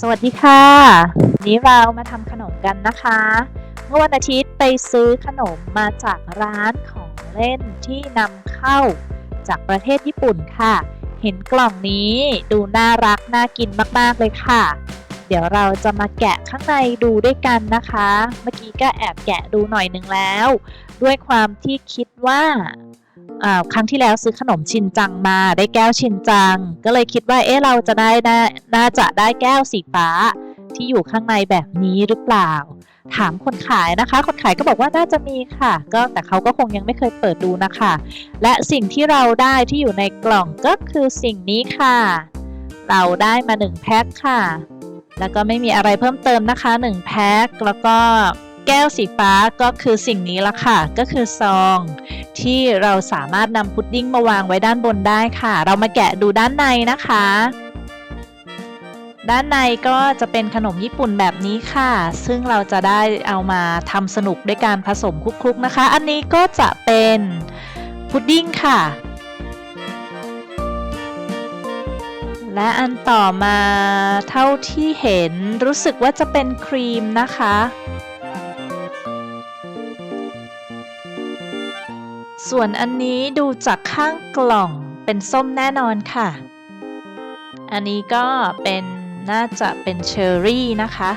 สวัสดีค่ะวันนี้เรามาทำขนมกันนะคะ เมื่อวันอาทิตย์ไปซื้อขนมมาจากร้านของเล่นที่นำเข้าจากประเทศญี่ปุ่นค่ะ เห็นกล่องนี้ดูน่ารักน่ากินมากๆเลยค่ะ เดี๋ยวเราจะมาแกะข้างในดูด้วยกันนะคะ เมื่อกี้ก็แอบแกะดูหน่อยนึงแล้ว ด้วยความที่คิดว่าอ่า ครั้งที่แล้วซื้อขนมชินจังมาได้แก้วชินจัง ก็เลยคิดว่าเอ๊ะเราจะได้นาน่าจะได้แก้วสีฟ้าที่อยู่ข้างในแบบนี้หรือเปล่า ถามคนขายนะคะ คนขายก็บอกว่าน่าจะมีค่ะ ก็แต่เขาก็คงยังไม่เคยเปิดดูนะคะ และสิ่งที่เราได้ที่อยู่ในกล่องก็คือสิ่งนี้ค่ะ เราได้มา1แพ็คค่ะ แล้วก็ไม่มีอะไรเพิ่มเติมนะคะ1แพ็คแล้วก็ แก้วสีฟ้าก็คือสิ่งนี้ละค่ะ ก็คือซอง ที่เราสามารถนำพุดดิ้งมาวางไว้ด้านบนได้ค่ะ เรามาแกะดูด้านในนะคะ ด้านในก็จะเป็นขนมญี่ปุ่นแบบนี้ค่ะ ซึ่งเราจะได้เอามาทำสนุกด้วยการผสมคลุกๆนะคะ อันนี้ก็จะเป็นพุดดิ้งค่ะ และอันต่อมาเท่าที่เห็นรู้สึกว่าจะเป็นครีมนะคะ ส่วนอันนี้ดูจากข้างกล่องเป็นส้มแน่นอนค่ะ อันนี้ก็เป็นน่าจะเป็นเชอร์รี่นะคะ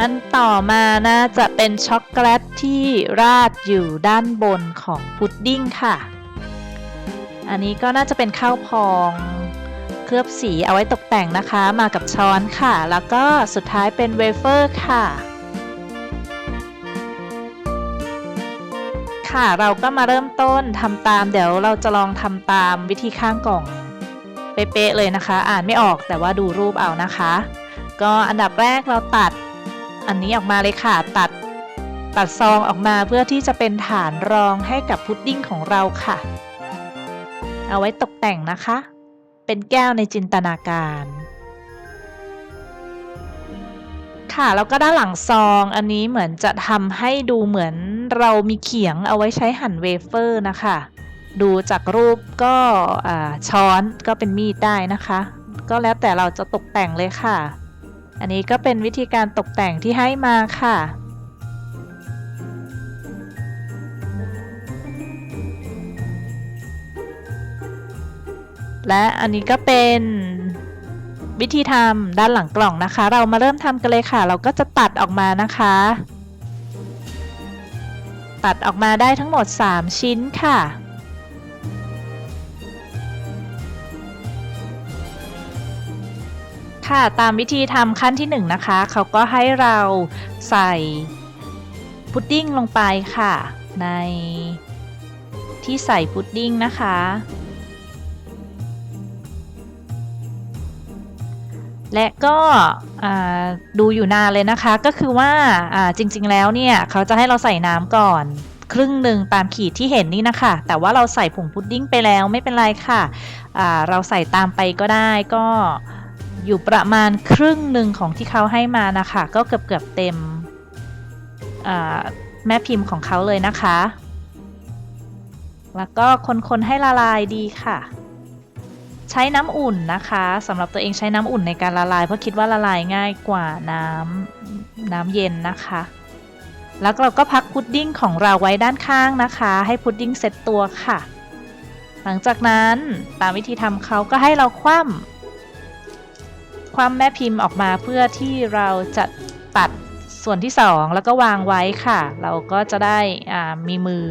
อันต่อมาน่าจะเป็นช็อกโกแลตที่ราดอยู่ด้านบนของพุดดิ้งค่ะ อันนี้ก็น่าจะเป็นข้าวพอง ลือบสีเอาไว้ตกแต่งนะคะ มากับช้อนค่ะ แล้วก็สุดท้ายเป็นเวเฟอร์ค่ะ ค่ะเราก็มาเริ่มต้นทำตาม เดี๋ยวเราจะลองทำตามวิธีข้างกล่อง เป๊ะๆเลยนะคะ อ่านไม่ออกแต่ว่าดูรูปเอานะคะ ก็อันดับแรกเราตัดอันนี้ออกมาเลยค่ะตัดตัดซองออกมาเพื่อที่จะเป็นฐานรองให้กับพุดดิ้งของเราค่ะ เอาไว้ตกแต่งนะคะ เป็นแก้วในจินตนาการ ค่ะแล้วก็ด้านหลังซองอันนี้เหมือนจะทำให้ดูเหมือนเรามีเขียงเอาไว้ใช้หั่นเวเฟอร์นะคะ ดูจากรูปก็ช้อนก็เป็นมีดได้นะคะ ก็แล้วแต่เราจะตกแต่งเลยค่ะ อันนี้ก็เป็นวิธีการตกแต่งที่ให้มาค่ะ และอันนี้ก็เป็นวิธีทำด้านหลังกล่องนะคะ เรามาเริ่มทำกันเลยค่ะ เราก็จะตัดออกมานะคะ ตัดออกมาได้ทั้งหมด 3 ชิ้นค่ะค่ะตามวิธีทำขั้นที่1นะคะ เขาก็ให้เราใส่พุดดิ้งลงไปค่ะ ในที่ใส่พุดดิ้งนะคะ และก็ดูอยู่นานเลยนะคะ ก็คือว่าจริง ๆ แล้วเนี่ยเขาจะให้เราใส่น้ำก่อนครึ่งหนึ่งตามขีดที่เห็นนี่นะคะ แต่ว่าเราใส่ผงพุดดิ้งไปแล้วไม่เป็นไรค่ะเราใส่ตามไปก็ได้ก็อยู่ประมาณครึ่งหนึ่งของที่เขาให้มานะคะ ก็เกือบเกือบๆเต็มแม่พิมพ์ของเขาเลยนะคะ แล้วก็คนๆให้ละลายดีค่ะ ใช้น้ำอุ่นนะคะสำหรับตัวเองใช้น้ำอุ่นในการละลาย เพราะคิดว่าละลายง่ายกว่าน้ำน้ำเย็นนะคะ แล้วเราก็พักพุดดิ้งของเราไว้ด้านข้างนะคะ ให้พุดดิ้งเซ็ตตัวค่ะ หลังจากนั้นตามวิธีทำเขาก็ให้เราคว่ำคว่ำแม่พิมพ์ออกมาเพื่อที่เราจะตัดส่วนที่สองแล้วก็วางไว้ค่ะ เราก็จะได้มีมือ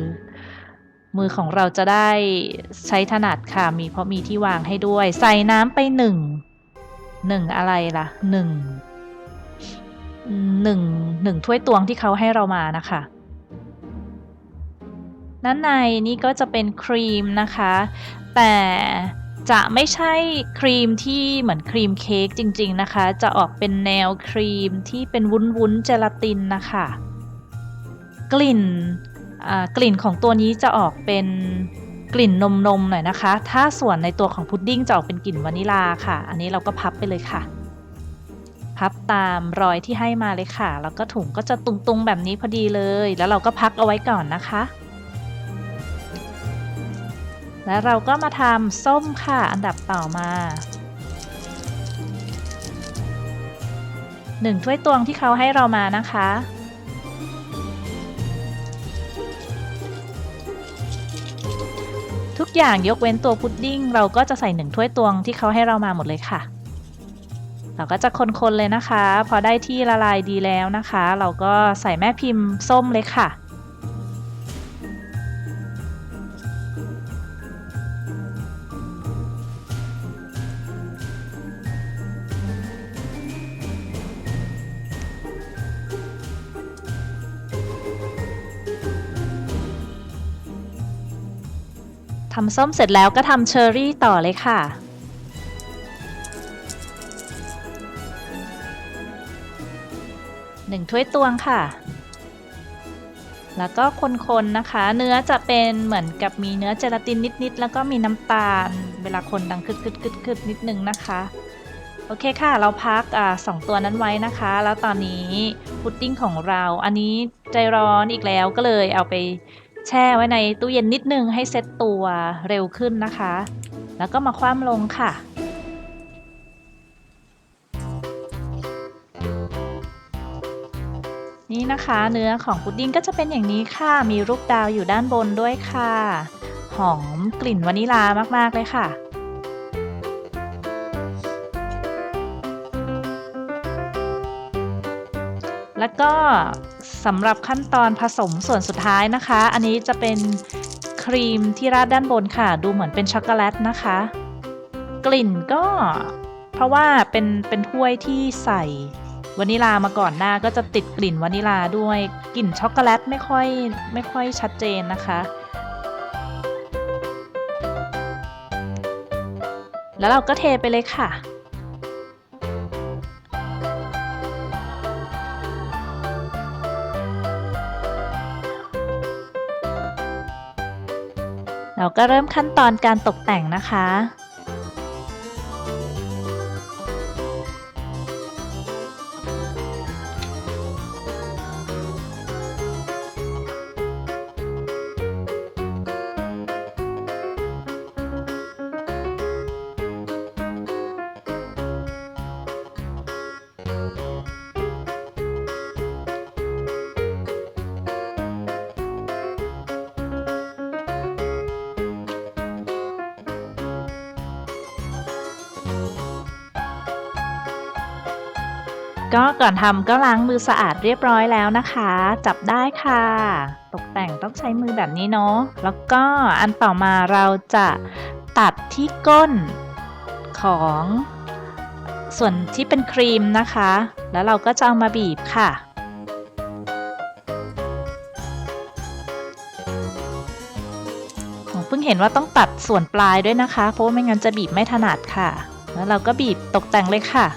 มือของเราจะได้ใช้ถนัดค่ะ มีเพราะมีที่วางให้ด้วย ใส่น้ำไปหนึ่ง หนึ่งอะไรล่ะ หนึ่ง หนึ่ง หนึ่งถ้วยตวงที่เขาให้เรามานะคะด้านในนี่ก็จะเป็นครีมนะคะ แต่จะไม่ใช่ครีมที่เหมือนครีมเค้กจริง ๆนะคะ จะออกเป็นแนวครีมที่เป็นวุ้นๆเจลาตินนะคะ กลิ่น กลิ่นของตัวนี้จะออกเป็นกลิ่นนมนมหน่อยนะคะ ถ้าส่วนในตัวของพุดดิ้งจะออกเป็นกลิ่นวานิลาค่ะ อันนี้เราก็พับไปเลยค่ะ พับตามรอยที่ให้มาเลยค่ะ แล้วก็ถุงก็จะตุงๆแบบนี้พอดีเลย แล้วเราก็พักเอาไว้ก่อนนะคะ แล้วเราก็มาทำส้มค่ะ อันดับต่อมาหนึ่งถ้วยตวงที่เขาให้เรามานะคะ ทุกอย่างยกเว้นตัวพุดดิ้ง เราก็จะใส่หนึ่งถ้วยตวงที่เขาให้เรามาหมดเลยค่ะ เราก็จะคนๆเลยนะคะ พอได้ที่ละลายดีแล้วนะคะ เราก็ใส่แม่พิมพ์ส้มเลยค่ะ ทำส้มเสร็จแล้วก็ทำเชอร์รี่ต่อเลยค่ะ หนึ่งถ้วยตวงค่ะ แล้วก็คนๆนะคะ เนื้อจะเป็นเหมือนกับมีเนื้อเจลาตินนิดๆ แล้วก็มีน้ำตาล เวลาคนดังคึดๆๆนิดนึงนะคะ โอเคค่ะ เราพักอสองตัวนั้นไว้นะคะ แล้วตอนนี้พุดดิ้งของเรา อันนี้ใจร้อนอีกแล้วก็เลยเอาไป แช่ไว้ในตู้เย็นนิดนึงให้เซ็ตตัวเร็วขึ้นนะคะ แล้วก็มาคว่ำลงค่ะ นี่นะคะเนื้อของพุดดิ้งก็จะเป็นอย่างนี้ค่ะ มีรูปดาวอยู่ด้านบนด้วยค่ะ หอมกลิ่นวานิลามากๆเลยค่ะ แล้วก็สำหรับขั้นตอนผสมส่วนสุดท้ายนะคะ อันนี้จะเป็นครีมที่ราดด้านบนค่ะ ดูเหมือนเป็นช็อกโกแลตนะคะ กลิ่นก็ เพราะว่าเป็นเป็นถ้วยที่ใส่วานิลามาก่อนหน้าก็จะติดกลิ่นวานิลาด้วยกลิ่นช็อกโกแลตไม่ค่อยไม่ค่อยชัดเจนนะคะ แล้วเราก็เทไปเลยค่ะ เราก็เริ่มขั้นตอนการตกแต่งนะคะ ก็ก่อนทำก็ล้างมือสะอาดเรียบร้อยแล้วนะคะ จับได้ค่ะ ตกแต่งต้องใช้มือแบบนี้เนาะแล้วก็อันต่อมาเราจะตัดที่ก้นของส่วนที่เป็นครีมนะคะ แล้วเราก็จะเอามาบีบค่ะ ผมเพิ่งเห็นว่าต้องตัดส่วนปลายด้วยนะคะ เพราะว่าไม่งั้นจะบีบไม่ถนัดค่ะ แล้วเราก็บีบตกแต่งเลยค่ะ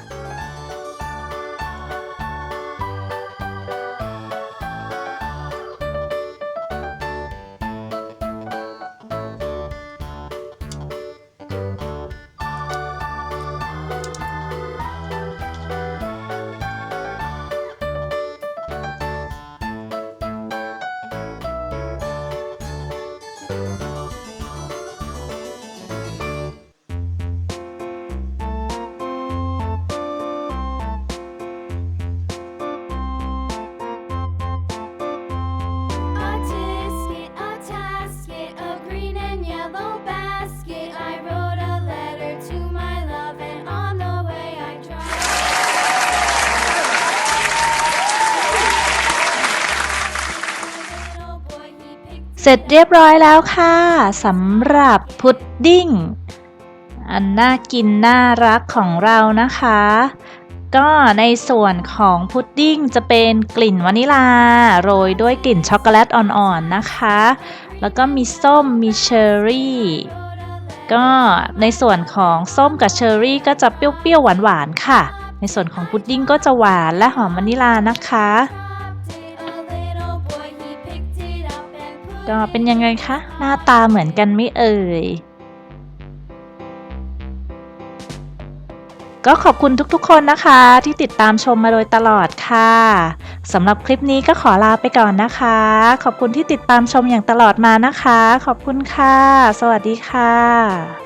สร็จเรียบร้อยแล้วค่ะสำหรับพุดดิ้ง อันน่ากินน่ารักของเรานะคะ ก็ในส่วนของพุดดิ้งจะเป็นกลิ่นวานิลา โรยด้วยกลิ่นช็อกโกแลตอ่อนๆนะคะ แล้วก็มีส้มมีเชอร์รี่ก็ในส่วนของส้มกับเชอร์รี่ก็จะเปรี้ยวๆหวานๆค่ะ ในส่วนของพุดดิ้งก็จะหวานและหอมวานิลานะคะ ก็เป็นยังไงคะ หน้าตาเหมือนกันไม่เอ่ย ก็ขอบคุณทุกๆคนนะคะ ที่ติดตามชมมาโดยตลอดค่ะสำหรับคลิปนี้ก็ขอลาไปก่อนนะคะ ขอบคุณที่ติดตามชมอย่างตลอดมานะคะ ขอบคุณค่ะ สวัสดีค่ะ